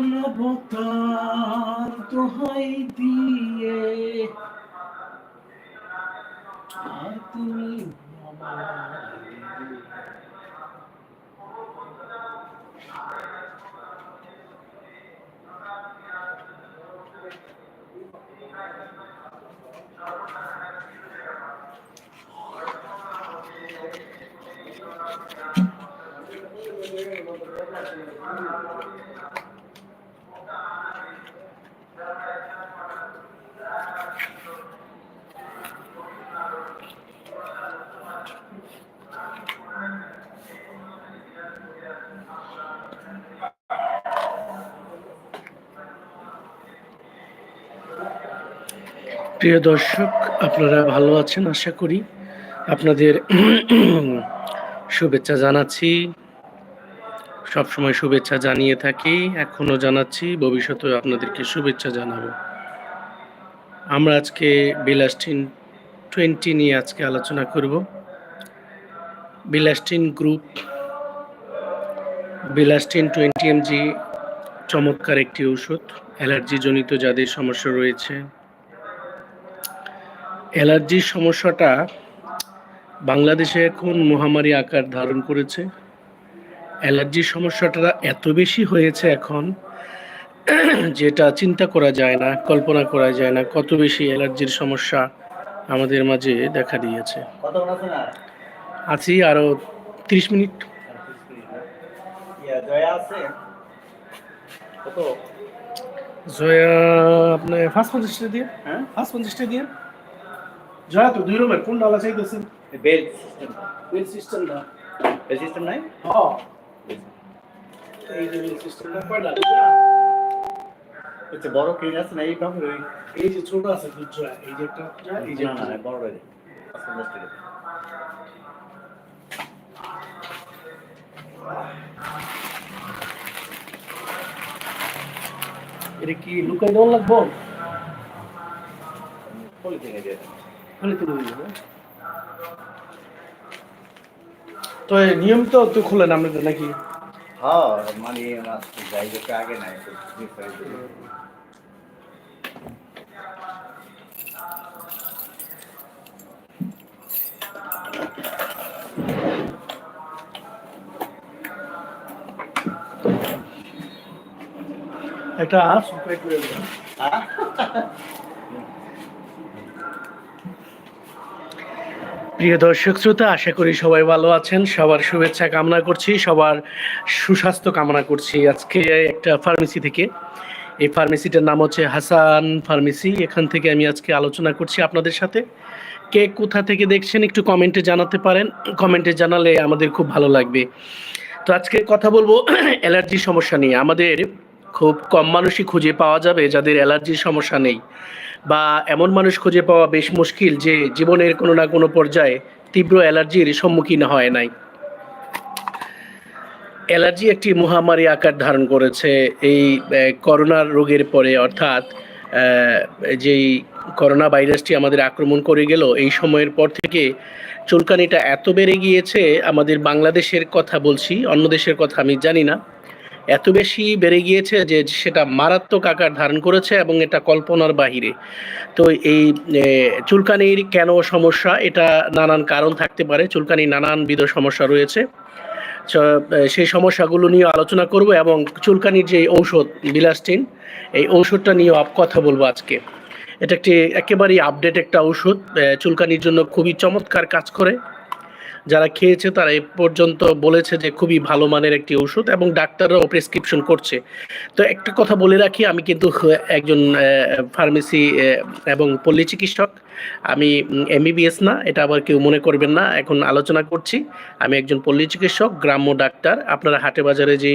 মানবতার দোহাই দিয়ে প্রিয় দর্শক, আপনারা ভালো আছেন আশা করি। আপনাদের শুভেচ্ছা জানাচ্ছি। সবসময় শুভেচ্ছা জানিয়ে থাকি। এখনও জানাচ্ছি ভবিষ্যতেও আপনাদেরকে শুভেচ্ছা জানাব। আমরা আজকে বিলাস্টিন টোয়েন্টি নিয়ে আজকে আলোচনা করব। Bilastine group bilastine twenty mg চমৎকার একটি ওষুধ অ্যালার্জিজনিত যাদের সমস্যা রয়েছে। অ্যালার্জির সমস্যাটা বাংলাদেশে এখন মহামারী আকার ধারণ করেছে। অ্যালার্জির সমস্যাটা এত বেশি হয়েছে এখন যেটা চিন্তা করা যায় না, কল্পনা করা যায় না কত বেশি অ্যালার্জির সমস্যা আমাদের মাঝে দেখা দিয়েছে। আছে আরও তিরিশ মিনিট। জয়া, আপনার ফার্স্ট পঞ্চাশটা দিয়ে হ্যাঁ ফার্স্ট পঞ্চাশটা দিয়ে। জয়া তো দুই রুমের কোন ডালা চাইতেছেন বেল সিস্টেম বিল সিস্টেম নাই? হ্যাঁ। এই যে বিল সিস্টেমটা কয়টা? হচ্ছে বড় ক্লিন আছে না এই ভাবে ওই? এই যে ছোট আছে দুধ জয়া এই যে একটা এই যে না না বড় রয়েছে এটা কি লুকাই দেওয়া লাগবো? পলিথিনে দিয়ে তাহলে তুলে দিবো? তো এই নিয়মিত তো খুলেন আপনাদের নাকি? হ্যাঁ মানে যাই যেতে আগে নাই একটু miss হয়ে গেছে। একটা সুপাই করে দেবেন হ্যাঁ? প্রিয় দর্শক শ্রোতা, আশা করি সবাই ভালো আছেন। সবার শুভেচ্ছা কামনা করছি, সবার সুস্বাস্থ্য কামনা করছি। আজকে একটা ফার্মেসি থেকে। এই ফার্মেসিটার নাম হচ্ছে হাসান ফার্মেসি এখান থেকে আমি আজকে আলোচনা করছি আপনাদের সাথে। কে কোথা থেকে দেখছেন একটু কমেন্টে জানাতে পারেন। কমেন্টে জানালে আমাদের খুব ভালো লাগবে। তো আজকে কথা বলব অ্যালার্জির সমস্যা নিয়ে। আমাদের খুব কম মানুষই খুঁজে পাওয়া যাবে যাদের অ্যালার্জির সমস্যা নেই। বা এমন মানুষ খুঁজে পাওয়া বেশ মুশকিল যে জীবনের কোনো না কোনো পর্যায়ে তীব্র অ্যালার্জির সম্মুখীন হয় নাই। অ্যালার্জি একটি মহামারী আকার ধারণ করেছে। এই করোনার রোগের পরে অর্থাৎ যেই করোনা ভাইরাসটি আমাদের আক্রমণ করে গেল, এই সময়ের পর থেকে চুলকানিটা এত বেড়ে গিয়েছে, আমাদের বাংলাদেশের কথা বলছি, অন্য দেশের কথা আমি জানি না। এত বেশি বেড়ে গিয়েছে যে সেটা মারাত্মক আকার ধারণ করেছে এবং এটা কল্পনার বাহিরে। তো এই চুলকানির কেন সমস্যা? এটা নানান কারণ থাকতে পারে। চুলকানির নানানবিধ সমস্যা রয়েছে। সেই সমস্যাগুলো নিয়ে আলোচনা করব এবং চুলকানির যে ঔষধ, বিলাস্টিন, এই ঔষধটা নিয়ে কথা বলব আজকে। এটা একটি, একেবারেই আপডেট একটা ঔষধ। চুলকানির জন্য খুবই চমৎকার কাজ করে। যারা খেয়েছে, তারা এ পর্যন্ত বলেছে যে খুবই ভালো মানের একটি ওষুধ এবং ডাক্তাররাও প্রেসক্রিপশন করছে। তো একটা কথা বলে রাখি, আমি কিন্তু একজন ফার্মেসি এবং পল্লী চিকিৎসক। আমি এমবিবিএস না, এটা আবার কেউ মনে করবেন না, এখন আলোচনা করছি। আমি একজন পল্লী চিকিৎসক, গ্রাম্য ডাক্তার। আপনারা হাটে বাজারে যে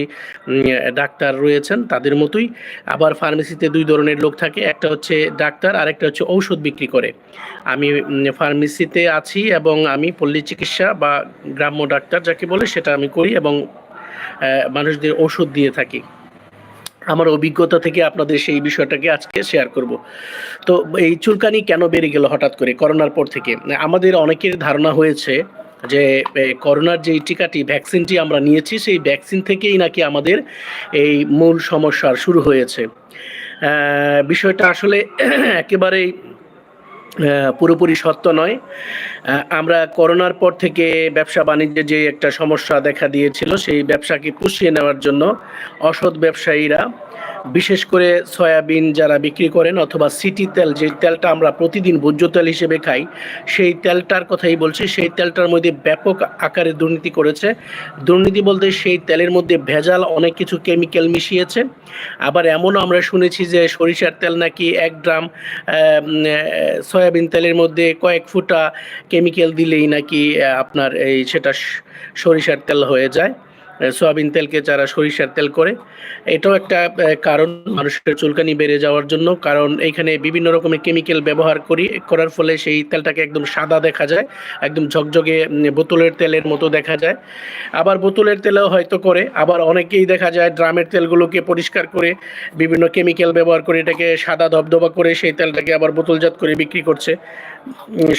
ডাক্তার রয়েছেন, তাদের মতোই আবার ফার্মেসিতে দুই ধরনের লোক থাকে, একটা হচ্ছে ডাক্তার আর একটা হচ্ছে ঔষধ বিক্রি করে। আমি ফার্মেসিতে আছি এবং আমি পল্লী চিকিৎসা বা গ্রাম্য ডাক্তার যাকে বলে, সেটা আমি করি এবং মানুষদের ওষুধ দিয়ে থাকি। আমার অভিজ্ঞতা থেকে আপনাদের সেই বিষয়টাকে আজকে শেয়ার করব। তো এই চুলকানি কেন বেড়ে গেল হঠাৎ করে করোনার পর থেকে? আমাদের অনেকের ধারণা হয়েছে যে করোনার যে টিকাটি, ভ্যাকসিনটি আমরা নিয়েছি, সেই ভ্যাকসিন থেকেই নাকি আমাদের এই মূল সমস্যার শুরু হয়েছে। বিষয়টা আসলে একেবারেই পুরোপুরি সত্য নয়। আমরা করোনার পর থেকে ব্যবসা বাণিজ্যে যে একটা সমস্যা দেখা দিয়েছিল, সেই ব্যবসাকে পুষিয়ে নেওয়ার জন্য অসৎ ব্যবসায়ীরা বিশেষ করে সয়াবিন যারা বিক্রি করেন অথবা সিটি তেল, যে তেলটা আমরা প্রতিদিন ভোজ্য তেল হিসেবে খাই, সেই তেলটার কথাই বলছি। সেই তেলটার মধ্যে ব্যাপক আকারে দুর্নীতি করেছে। দুর্নীতি বলতে সেই তেলের মধ্যে ভেজাল অনেক কিছু কেমিক্যাল মিশিয়েছে। আবার এমনও আমরা শুনেছি যে সরিষার তেল নাকি এক গ্রাম সয়াবিন তেলের মধ্যে কয়েক ফুটা কেমিক্যাল দিলেই নাকি আপনার এই সেটা সরিষার তেল হয়ে যায়। সয়াবিন তেলকে যারা সরিষার তেল করে। এটাও একটা কারণ মানুষের চুলকানি বেড়ে যাওয়ার জন্য। কারণ এখানে বিভিন্ন রকমের কেমিক্যাল ব্যবহার করি, করার ফলে সেই তেলটাকে একদম সাদা দেখা যায়, একদম ঝকঝকে বোতলের তেলের মতো দেখা যায়। আবার বোতলের তেলেও হয়তো করে, আবার অনেকেই দেখা যায় ড্রামের তেলগুলোকে পরিষ্কার করে, বিভিন্ন কেমিক্যাল ব্যবহার করে, এটাকে সাদা ধবধবা করে সেই তেলটাকে আবার বোতলজাত করে বিক্রি করছে।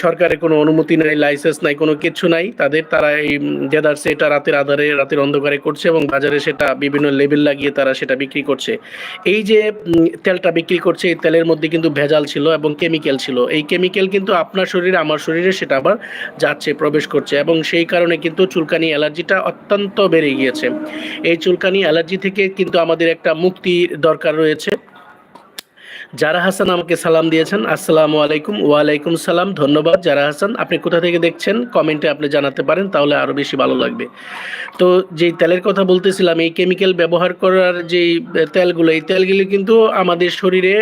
সরকারের কোনো অনুমতি নাই লাইসেন্স নাই, কোনো কিছু নাই। তাদের তারা এই দেদারসে এটা রাতের আধারে, রাতের অন্ধকারে করছে এবং বাজারে সেটা বিভিন্ন লেবেল লাগিয়ে তারা সেটা বিক্রি করছে। এই যে তেলটা বিক্রি করছে, এই তেলের মধ্যে কিন্তু ভেজাল ছিল এবং কেমিক্যাল ছিল। এই কেমিক্যাল কিন্তু আপনার শরীরে, আমার শরীরে সেটা আবার যাচ্ছে, প্রবেশ করছে এবং সেই কারণে কিন্তু চুলকানি অ্যালার্জিটা অত্যন্ত বেড়ে গিয়েছে। এই চুলকানি অ্যালার্জি থেকে কিন্তু আমাদের একটা মুক্তির দরকার রয়েছে। যারা হাসান আমাকে সালাম দিয়েছেন, আসসালামু আলাইকুম, ওয়ালাইকুম সালাম, ধন্যবাদ। যারা হাসান, আপনি কোথা থেকে দেখছেন? কমেন্টে আপনি জানাতে পারেন, তাহলে আরও বেশি ভালো লাগবে। তো যেই তেলের কথা বলতেছিলাম, এই কেমিক্যাল ব্যবহার করার যেই তেলগুলো, এই তেলগুলি কিন্তু আমাদের শরীরে,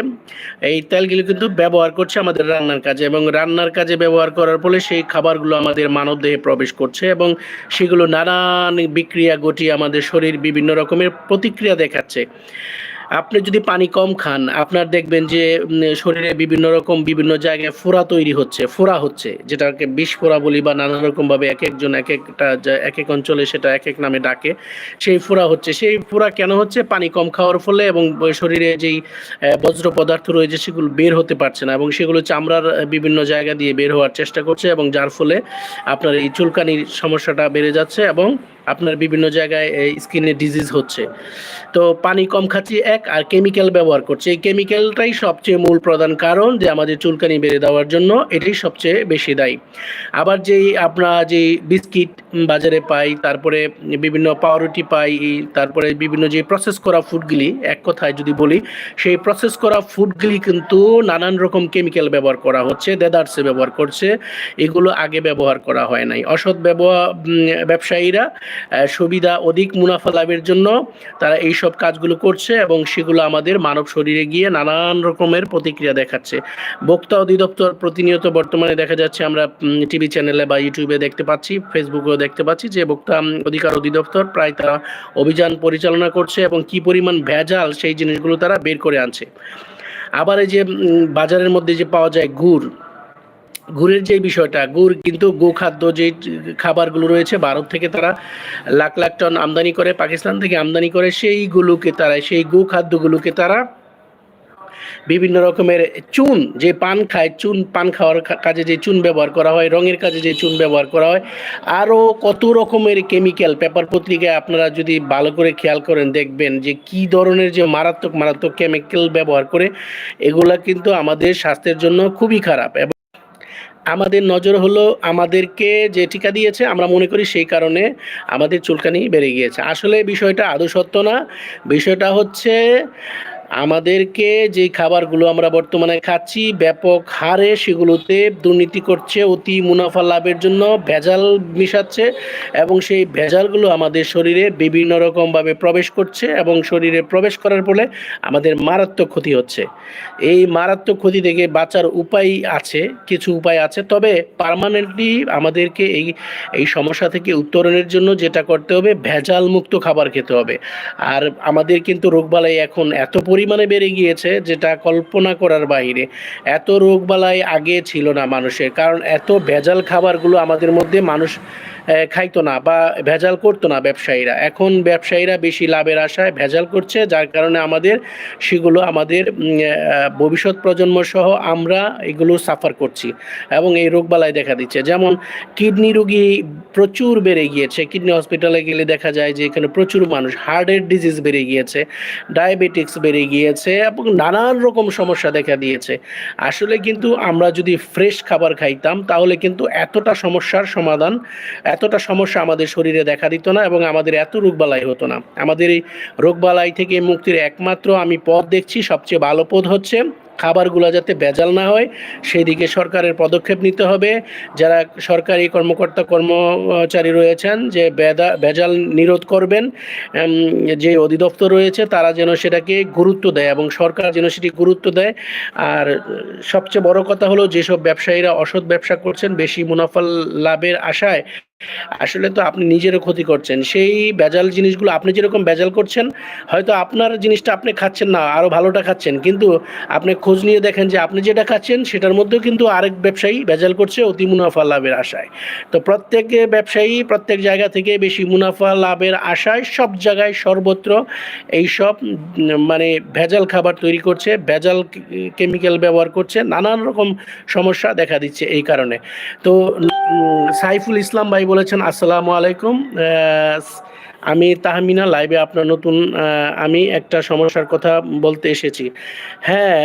এই তেলগুলো কিন্তু ব্যবহার করছে আমাদের রান্নার কাজে এবং রান্নার কাজে ব্যবহার করার ফলে সেই খাবারগুলো আমাদের মানবদেহে প্রবেশ করছে এবং সেগুলো নানান বিক্রিয়া ঘটিয়ে আমাদের শরীর বিভিন্ন রকমের প্রতিক্রিয়া দেখাচ্ছে। আপনি যদি পানি কম খান, আপনার দেখবেন যে শরীরে বিভিন্ন রকম বিভিন্ন জায়গায় ফোড়া তৈরি হচ্ছে, ফোড়া হচ্ছে, যেটাকে বিষ ফোড়া বলি বা নানা রকম ভাবে এক একজন এক একটা এক এক অঞ্চলে সেটা এক এক নামে ডাকে, সেই ফোড়া হচ্ছে। সেই ফোড়া কেন হচ্ছে? পানি কম খাওয়ার ফলে এবং শরীরে যেই বজ্র পদার্থ রয়েছে সেগুলো বের হতে পারছে না এবং সেগুলো চামড়ার বিভিন্ন জায়গা দিয়ে বের হওয়ার চেষ্টা করছে এবং যার ফলে আপনার এই চুলকানির সমস্যাটা বেড়ে যাচ্ছে এবং আপনার বিভিন্ন জায়গায় এই স্কিনে ডিজিজ হচ্ছে। তো পানি কম খাচ্ছি এক, আর কেমিক্যাল ব্যবহার করছে। এই কেমিক্যালটাই সবচেয়ে মূল প্রধান কারণ যে আমাদের চুলকানি বেড়ে দেওয়ার জন্য এটাই সবচেয়ে বেশি দায়ী। আবার যেই আমরা যে বিস্কিট বাজারে পাই, তারপরে বিভিন্ন পাউরুটি পাই তারপরে বিভিন্ন যে প্রসেস করা ফুডগুলি এক কথায় যদি বলি, সেই প্রসেস করা ফুডগুলি কিন্তু নানান রকম কেমিক্যাল ব্যবহার করা হচ্ছে, দেদার্সে ব্যবহার করছে। এগুলো আগে ব্যবহার করা হয় নাই। অসৎ ব্যবহার ব্যবসায়ীরা সুবিধা অধিক মুনাফা লাভের জন্য তারা এই সব কাজগুলো করছে এবং সেগুলো আমাদের মানব শরীরে গিয়ে নানান রকমের প্রতিক্রিয়া দেখাচ্ছে। বক্তা অধিদপ্তর প্রতিনিয়ত বর্তমানে দেখা যাচ্ছে আমরা টিভি চ্যানেলে বা ইউটিউবে দেখতে পাচ্ছি, ফেসবুকেও দেখতে পাচ্ছি যে বক্তা অধিকার অধিদপ্তর প্রায় তারা অভিযান পরিচালনা করছে এবং কি পরিমাণ ভেজাল সেই জিনিসগুলো তারা বের করে আনছে। আবার এই যে বাজারের মধ্যে যে পাওয়া যায় গুড় গুড়ের যে বিষয়টা, গুড় কিন্তু গোখাদ্য যে খাবারগুলো রয়েছে, ভারত থেকে তারা লাখ লাখ টন আমদানি করে, পাকিস্তান থেকে আমদানি করে, সেইগুলোকে তারা, সেই গোখাদ্যগুলোকে তারা বিভিন্ন রকমের চুন, যে পান খায়, চুন পান খাওয়ার কাজে যে চুন ব্যবহার করা হয়, রঙের কাজে যে চুন ব্যবহার করা হয় আরও কত রকমের কেমিক্যাল পেপার পত্রিকায় আপনারা যদি ভালো করে খেয়াল করেন, দেখবেন যে কি ধরনের যে মারাত্মক মারাত্মক কেমিক্যাল ব্যবহার করে, এগুলা কিন্তু আমাদের স্বাস্থ্যের জন্য খুবই খারাপ। এবং আমাদের নজর হলো আমাদেরকে যে টিকা দিয়েছে, আমরা মনে করি সেই কারণে আমাদের চুলকানি বেড়ে গিয়েছে। আসলে বিষয়টা আদৌ সত্য না। বিষয়টা হচ্ছে আমাদেরকে যে খাবারগুলো আমরা বর্তমানে খাচ্ছি, ব্যাপক হারে সেগুলোতে দুর্নীতি করছে, অতি মুনাফা লাভের জন্য ভেজাল মিশাচ্ছে এবং সেই ভেজালগুলো আমাদের শরীরে বিভিন্ন রকমভাবে প্রবেশ করছে এবং শরীরে প্রবেশ করার ফলে আমাদের মারাত্মক ক্ষতি হচ্ছে। এই মারাত্মক ক্ষতি থেকে বাঁচার উপায় আছে, কিছু উপায় আছে, তবে পার্মানেন্টলি আমাদেরকে এই এই সমস্যা থেকে উত্তরণের জন্য যেটা করতে হবে ভেজাল মুক্ত খাবার খেতে হবে। আর আমাদের কিন্তু রোগবালাই এখন এত পরিমাণে বেড়ে গিয়েছে যেটা কল্পনা করার বাইরে। এত রোগবালাই আগে ছিল না মানুষের, কারণ এত ভেজাল খাবারগুলো আমাদের মধ্যে মানুষ খাইতো না বা ভেজাল করতো না ব্যবসায়ীরা। এখন ব্যবসায়ীরা বেশি লাভের আশায় ভেজাল করছে, যার কারণে আমাদের সেগুলো আমাদের ভবিষ্যৎ প্রজন্ম সহ আমরা এগুলো সাফার করছি এবং এই রোগবালাই দেখা দিচ্ছে। যেমন কিডনি রোগী প্রচুর বেড়ে গিয়েছে। কিডনি হসপিটালে গেলে দেখা যায় যে এখানে প্রচুর মানুষ হার্টের ডিজিজ বেড়ে গিয়েছে ডায়াবেটিক্স বেড়ে গিয়েছে এবং নানান রকম সমস্যা দেখা দিয়েছে। আসলে কিন্তু আমরা যদি ফ্রেশ খাবার খাইতাম, তাহলে কিন্তু এতটা সমস্যার সমাধান এতটা সমস্যা আমাদের শরীরে দেখা দিত না এবং আমাদের এত রোগবালাই হতো না। আমাদের এই রোগবালাই থেকে মুক্তির একমাত্র আমি পথ দেখছি, সবচেয়ে ভালো পথ হচ্ছে খাবারগুলো যাতে বেজাল না হয় সেই দিকে সরকারের পদক্ষেপ নিতে হবে। যারা সরকারি কর্মকর্তা, কর্মচারী রয়েছেন, যে বেদা- ভেজাল নিরোধ করবেন যে অধিদপ্তর রয়েছে, তারা যেন সেটাকে গুরুত্ব দেয় এবং সরকার যেন সেটি গুরুত্ব দেয়। আর সবচেয়ে বড় কথা হলো, যেসব ব্যবসায়ীরা অসৎ ব্যবসা করছেন, বেশি মুনাফা লাভের আশায় আসলে তো আপনি নিজেরও ক্ষতি করছেন। সেই ভেজাল জিনিসগুলো আপনি যেরকম ভেজাল করছেন হয়তো আপনার জিনিসটা আপনি খাচ্ছেন না আরও ভালোটা খাচ্ছেন। কিন্তু আপনি খোঁজ নিয়ে দেখেন যে আপনি যেটা খাচ্ছেন সেটার মধ্যেও কিন্তু আরেক ব্যবসায়ী ভেজাল করছে অতি মুনাফা লাভের আশায়। তো প্রত্যেক ব্যবসায়ী প্রত্যেক জায়গা থেকে বেশি মুনাফা লাভের আশায় সব জায়গায় সর্বত্র এইসব উম, মানে ভেজাল খাবার তৈরি করছে ভেজাল কেমিক্যাল ব্যবহার করছে নানান রকম সমস্যা দেখা দিচ্ছে এই কারণে। তো সাইফুল ইসলাম ভাই বলেছেন, আসসালামু আলাইকুম আমি তাহমিনা লাইভে আপনার নতুন আমি একটা সমস্যার কথা বলতে এসেছি। হ্যাঁ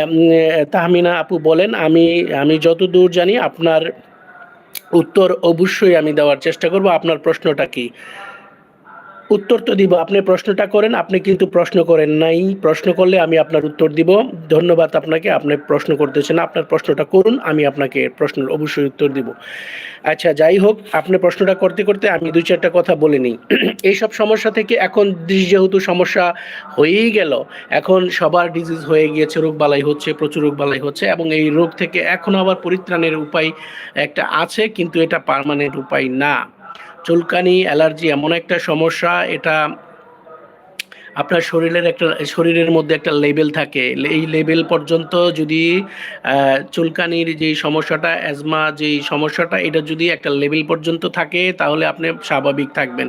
তাহমিনা আপু বলেন, আমি আমি যতদূর জানি আপনার উত্তর অবশ্যই আমি দেওয়ার চেষ্টা করব। আপনার প্রশ্নটা কি? উত্তর তো দিব। আপনি প্রশ্নটা করেন, আপনি কিন্তু প্রশ্ন করেন নাই। প্রশ্ন করলে আমি আপনার উত্তর দিব। ধন্যবাদ আপনাকে, আপনি প্রশ্ন করতেছেন, আপনার প্রশ্নটা করুন, আমি আপনাকে প্রশ্নের অবশ্যই উত্তর দিব। আচ্ছা যাই হোক, আপনি প্রশ্নটা করতে করতে আমি দুই চারটা কথা বলে নিই। এইসব সমস্যা থেকে এখন যেহেতু সমস্যা হয়েই গেল, এখন সবার ডিজিজ হয়ে গিয়েছে, রোগ বালাই হচ্ছে, প্রচুর রোগ বালাই হচ্ছে, এবং এই রোগ থেকে এখন আবার পরিত্রাণের উপায় একটা আছে, কিন্তু এটা পার্মানেন্ট উপায় না। চুলকানি অ্যালার্জি এমন একটা সমস্যা এটা আপনার শরীরের একটা, শরীরের মধ্যে একটা লেভেল থাকে। এই লেভেল পর্যন্ত যদি চুলকানির যেই সমস্যাটা অ্যাজমা যেই সমস্যাটা, এটা যদি একটা লেভেল পর্যন্ত থাকে, তাহলে আপনি স্বাভাবিক থাকবেন।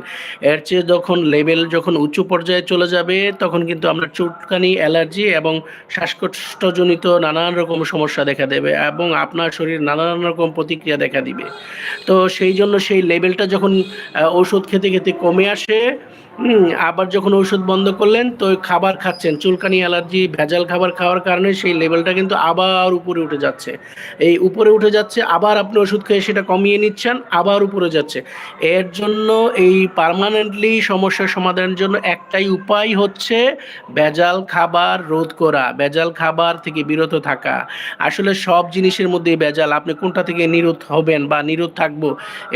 এর চেয়ে যখন লেভেল যখন উঁচু পর্যায়ে চলে যাবে, তখন কিন্তু আমরা চুলকানি, অ্যালার্জি এবং শ্বাসকষ্টজনিত নানান রকম সমস্যা দেখা দেবে এবং আপনার শরীর নানান রকম প্রতিক্রিয়া দেখা দিবে। তো সেই জন্য সেই লেভেলটা যখন ওষুধ খেতে খেতে কমে আসে আবার যখন ওষুধ বন্ধ করলেন, তো খাবার খাচ্ছেন। চুলকানি, অ্যালার্জি, ভেজাল খাবার খাওয়ার কারণে সেই লেভেলটা কিন্তু আবার উপরে উঠে যাচ্ছে। এই উপরে উঠে যাচ্ছে, আবার আপনি ওষুধ খেয়ে সেটা কমিয়ে নিচ্ছেন, আবার উপরে যাচ্ছে। এর জন্য এই পার্মানেন্টলি সমস্যার সমাধানের জন্য একটাই উপায় হচ্ছে ভেজাল খাবার রোধ করা, ভেজাল খাবার থেকে বিরত থাকা। আসলে সব জিনিসের মধ্যেই ভেজাল, আপনি কোনটা থেকে নিরোধ হবেন বা নিরোধ থাকব,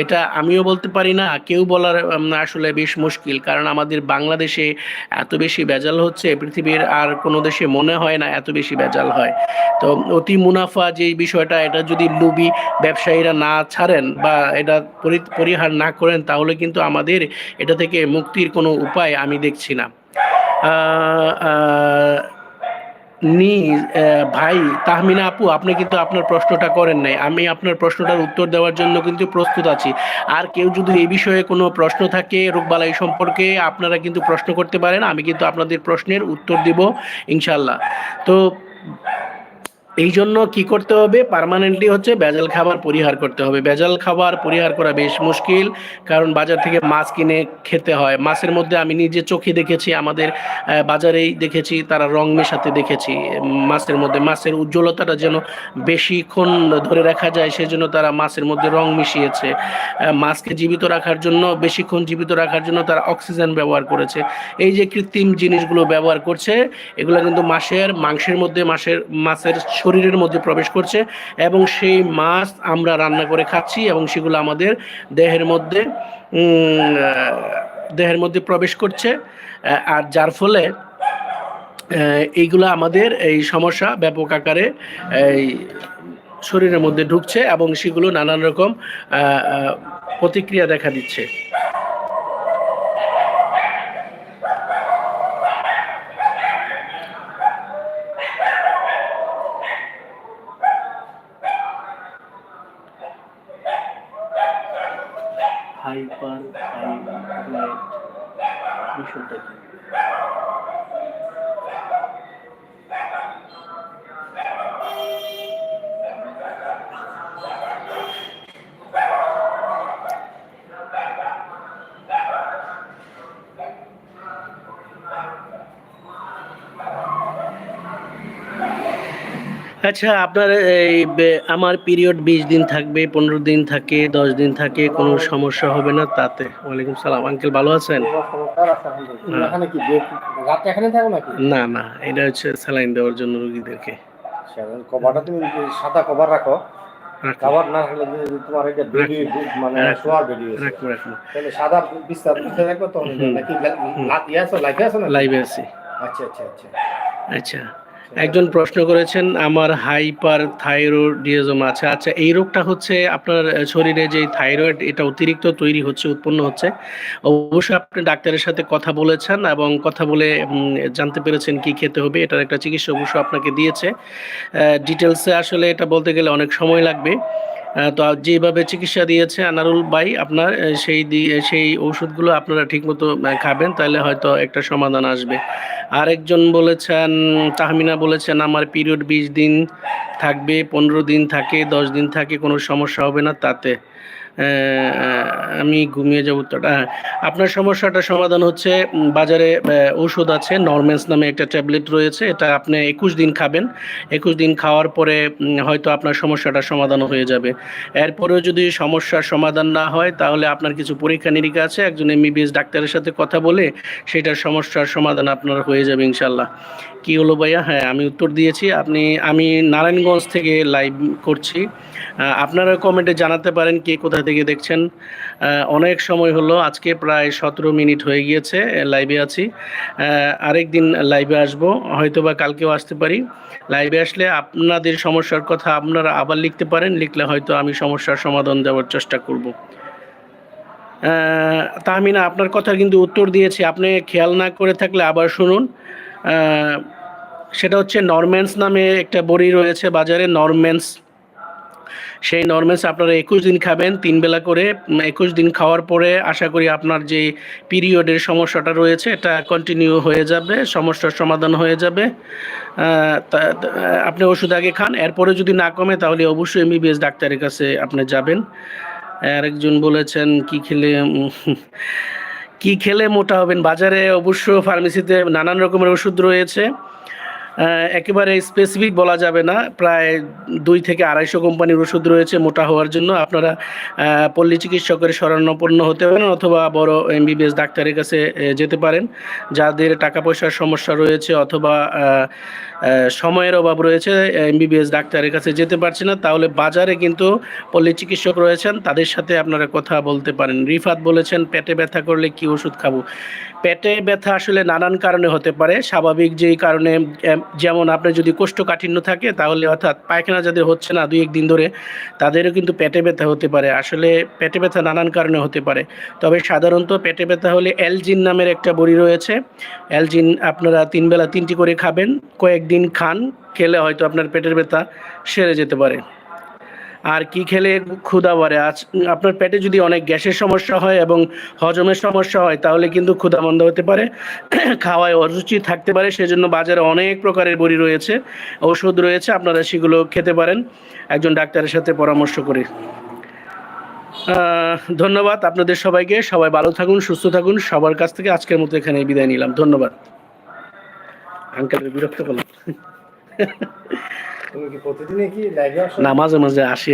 এটা আমিও বলতে পারি না, কেউ বলার আসলে বেশ মুশকিল। কারণ আমাদের বাংলাদেশে এত বেশি ভেজাল হচ্ছে, পৃথিবীর আর কোনো দেশে মনে হয় না এত বেশি ভেজাল হয়। তো অতি মুনাফা যে বিষয়টা, এটা যদি লুবি ব্যবসায়ীরা না ছাড়েন বা এটা পরি- পরিহার না করেন, তাহলে কিন্তু আমাদের এটা থেকে মুক্তির কোনো উপায় আমি দেখছি না। নি ভাই, তাহমিনা আপু, আপনি কিন্তু আপনার প্রশ্নটা করেন নাই। আমি আপনার প্রশ্নটার উত্তর দেওয়ার জন্য কিন্তু প্রস্তুত আছি। আর কেউ যদি এই বিষয়ে কোনো প্রশ্ন থাকে রোগবালাই সম্পর্কে, আপনারা কিন্তু প্রশ্ন করতে পারেন, আমি কিন্তু আপনাদের প্রশ্নের উত্তর দিব ইনশাল্লাহ তো এই জন্য কি করতে হবে? পার্মানেন্টলি হচ্ছে ভেজাল খাবার পরিহার করতে হবে। ভেজাল খাবার পরিহার করা বেশ মুশকিল, কারণ বাজার থেকে মাছ কিনে খেতে হয়। মাছের মধ্যে আমি নিজে চোখে দেখেছি, আমাদের বাজারেই দেখেছি, তারা রং মেশাতে দেখেছি। মাছের মধ্যে মাছের উজ্জ্বলতাটা যেন বেশিক্ষণ ধরে রাখা যায়, সেজন্য তারা মাছের মধ্যে রং মিশিয়েছে। মাছকে জীবিত রাখার জন্য, বেশিক্ষণ জীবিত রাখার জন্য তারা অক্সিজেন ব্যবহার করেছে। এই যে কৃত্রিম জিনিসগুলো ব্যবহার করছে, এগুলো কিন্তু মাছের, মাংসের মধ্যে মাছের মাছের শরীরের মধ্যে প্রবেশ করছে এবং সেই মাছ আমরা রান্না করে খাচ্ছি এবং সেগুলো আমাদের দেহের মধ্যে দেহের মধ্যে প্রবেশ করছে আর যার ফলে এইগুলো আমাদের এই সমস্যা ব্যাপক আকারে এই শরীরের মধ্যে ঢুকছে এবং সেগুলো নানান রকম প্রতিক্রিয়া দেখা দিচ্ছে। হাইপার হাই বিষয়টা কি আচ্ছা আপনার এই আমার পিরিয়ড বিশ দিন থাকবে পনেরো দিন থাকে দশ দিন থাকে কোনো সমস্যা হবে না তাতে। ওয়ালাইকুম সালাম। আঙ্কেল ভালো আছেন? না। না এটা হচ্ছে স্যালাইন দেওয়ার জন্য রুগীদেরকে। সেভেন কভারটা তুমি সাদা কভার রাখো। কভার না তোমার এটা বেডি মানে শোয়ার বেডি তাহলে সাদা বিস্তার বিস্তার রাখো তখন হুম। নাকি আছে না লাইভে আছি। আচ্ছা আচ্ছা আচ্ছা। আচ্ছা। একজন প্রশ্ন করেছেন, আমার হাইপার থাইরয়েডিজম আছে। আচ্ছা এই রোগটা হচ্ছে আপনার শরীরে যে থাইরয়েড, এটা অতিরিক্ত তৈরি হচ্ছে, উৎপন্ন হচ্ছে। অবশ্যই আপনি ডাক্তারের সাথে কথা বলেছেন এবং কথা বলে জানতে পেরেছেন কি খেতে হবে, এটার একটা চিকিৎসা অবশ্য আপনাকে দিয়েছে। ডিটেলসে আসলে এটা বলতে গেলে অনেক সময় লাগবে। তো যেভাবে চিকিৎসা দিয়েছে আনারুল ভাই, আপনার সেই সেই ওষুধগুলো আপনারা ঠিকমতো খাবেন, তাহলে হয়তো একটা সমাধান আসবে। আরেকজন বলেছেন, তাহমিনা বলেছেন, আমার পিরিয়ড বিশ দিন থাকবে, পনেরো দিন থাকে, দশ দিন থাকে, কোনো সমস্যা হবে না তাতে। আমি ঘুমিয়ে যাব তো। হ্যাঁ, আপনার সমস্যাটা সমাধান হচ্ছে বাজারে ওষুধ আছে নরমেন্স নামে একটা ট্যাবলেট রয়েছে এটা আপনি একুশ দিন খাবেন। একুশ দিন খাওয়ার পরে হয়তো আপনার সমস্যাটা সমাধান হয়ে যাবে। এরপরেও যদি সমস্যার সমাধান না হয় তাহলে আপনার কিছু পরীক্ষা নিরীক্ষা আছে একজন এমবিবিএস ডাক্তারের সাথে কথা বলে সেটার সমস্যার সমাধান আপনার হয়ে যাবে ইনশাল্লাহ কি হলো ভাইয়া? হ্যাঁ আমি উত্তর দিয়েছি। আপনি আমি নারায়ণগঞ্জ থেকে লাইভ করছি। আপনারা কমেন্টে জানাতে পারেন কে কোথা থেকে দেখছেন। অনেক সময় হলো আজকে প্রায় সতেরো মিনিট হয়ে গিয়েছে লাইভে আছি। আহ, আরেকদিন লাইভে আসব হয়তো বা কালকেও আসতে পারি। লাইভে আসলে আপনাদের সমস্যার কথা আপনারা আবার লিখতে পারেন লিখলে হয়তো আমি সমস্যার সমাধান দেওয়ার চেষ্টা করব। তাহমিনা আপনার কথা কিন্তু উত্তর দিয়েছি। আপনি খেয়াল না করে থাকলে আবার শুনুন। সেটা হচ্ছে নরম্যান্স নামে একটা বড়ি রয়েছে বাজারে নরম্যান্স সেই নরম্যান্স আপনারা একুশ দিন খাবেন, তিন বেলা করে একুশ দিন খাওয়ার পরে আশা করি আপনার যে পিরিয়ডের সমস্যাটা রয়েছে, এটা কন্টিনিউ হয়ে যাবে, সমস্যার সমাধান হয়ে যাবে। আপনি ওষুধ আগে খান, এরপরে যদি না কমে তাহলে অবশ্যই এমবিবিএস ডাক্তারের কাছে আপনি যাবেন। আরেকজন বলেছেন, কি খেলে কি খেলে মোটা হবেন? বাজারে অবশ্য ফার্মেসিতে নানান রকমের ওষুধ রয়েছে। একেবারে স্পেসিফিক বলা যাবে না। প্রায় দুই থেকে আড়াইশো কোম্পানির ওষুধ রয়েছে মোটা হওয়ার জন্য। আপনারা পল্লী চিকিৎসকের শরণাপন্ন হতে পারেন অথবা বড় এমবিবিএস ডাক্তারের কাছে যেতে পারেন। যাদের টাকা পয়সার সমস্যা রয়েছে অথবা সময়ের অভাব রয়েছে এমবিবিএস ডাক্তারের কাছে যেতে পারছে না, তাহলে বাজারে কিন্তু পল্লী চিকিৎসক রয়েছেন। তাদের সাথে আপনারা কথা বলতে পারেন। রিফাত বলেছেন, পেটে ব্যথা করলে কি ওষুধ খাব? পেটে ব্যথা আসলে নানান কারণে হতে পারে। স্বাভাবিক যেই কারণে যেমন আপনার যদি কোষ্ঠকাঠিন্য থাকে, তাহলে অর্থাৎ পায়খানা যাদের হচ্ছে না দুই একদিন ধরে, তাদেরও কিন্তু পেটে ব্যথা হতে পারে। আসলে পেটে ব্যথা নানান কারণে হতে পারে। তবে সাধারণত পেটে ব্যথা হলে অ্যালজিন নামের একটা বড়ি রয়েছে। অ্যালজিন আপনারা তিন বেলা তিনটি করে খাবেন। কয়েকদিন খান, খেলে হয়তো আপনার পেটের ব্যথা সেরে যেতে পারে। আর কি খেলে ক্ষুধা বাড়ে? আজ আপনার পেটে যদি অনেক গ্যাসের সমস্যা হয় এবং হজমের সমস্যা হয় তাহলে কিন্তু ক্ষুধা মন্দ হতে পারে। খাওয়ায় অরুচি থাকতে পারে সেজন্য বাজারে অনেক প্রকারের বড়ি রয়েছে ওষুধ রয়েছে আপনারা সেগুলো খেতে পারেন। একজন ডাক্তারের সাথে পরামর্শ করে। ধন্যবাদ আপনাদের সবাইকে সবাই ভালো থাকুন সুস্থ থাকুন সবার কাছ থেকে আজকের মতো এখানে বিদায় নিলাম ধন্যবাদ। আঙ্কেলের বিরক্ত করলাম। না মাঝে মাঝে আসি।